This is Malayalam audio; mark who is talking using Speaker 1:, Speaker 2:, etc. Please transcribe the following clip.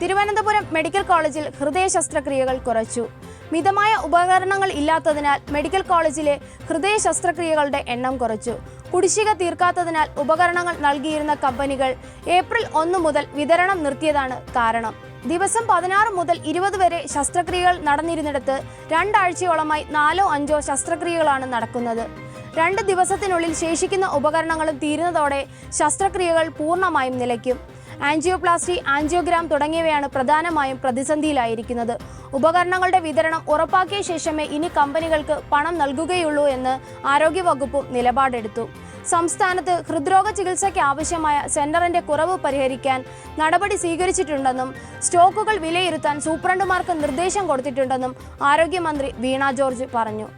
Speaker 1: തിരുവനന്തപുരം മെഡിക്കൽ കോളേജിൽ ഹൃദയ ശസ്ത്രക്രിയകൾ കുറച്ചു. മിതമായ ഉപകരണങ്ങൾ ഇല്ലാത്തതിനാൽ മെഡിക്കൽ കോളേജിലെ ഹൃദയ ശസ്ത്രക്രിയകളുടെ എണ്ണം കുറച്ചു. കുടിശ്ശിക തീർക്കാത്തതിനാൽ ഉപകരണങ്ങൾ നൽകിയിരുന്ന കമ്പനികൾ ഏപ്രിൽ ഒന്ന് മുതൽ വിതരണം നിർത്തിയതാണ് കാരണം. ദിവസം പതിനാറ് മുതൽ ഇരുപത് വരെ ശസ്ത്രക്രിയകൾ നടന്നിരുന്നിടത്ത് രണ്ടാഴ്ചയോളമായി നാലോ അഞ്ചോ ശസ്ത്രക്രിയകളാണ് നടക്കുന്നത്. രണ്ട് ദിവസത്തിനുള്ളിൽ ശേഷിക്കുന്ന ഉപകരണങ്ങളും തീരുന്നതോടെ ശസ്ത്രക്രിയകൾ പൂർണമായും നിലയ്ക്കും. ആൻജിയോപ്ലാസ്റ്റി ആൻജിയോഗ്രാം തുടങ്ങിയവയാണ് പ്രധാനമായും പ്രതിസന്ധിയിലായിരിക്കുന്നത്. ഉപകരണങ്ങളുടെ വിതരണം ഉറപ്പാക്കിയ ശേഷമേ ഇനി കമ്പനികൾക്ക് പണം നൽകുകയുള്ളൂ എന്ന് ആരോഗ്യവകുപ്പും നിലപാടെടുത്തു. സംസ്ഥാനത്ത് ഹൃദ്രോഗ ചികിത്സയ്ക്ക് ആവശ്യമായ സെന്ററിന്റെ കുറവ് പരിഹരിക്കാൻ നടപടി സ്വീകരിച്ചിട്ടുണ്ടെന്നും സ്റ്റോക്കുകൾ വിലയിരുത്താൻ സൂപ്രണ്ടുമാർക്ക് നിർദ്ദേശം കൊടുത്തിട്ടുണ്ടെന്നും ആരോഗ്യമന്ത്രി വീണ ജോർജ് പറഞ്ഞു.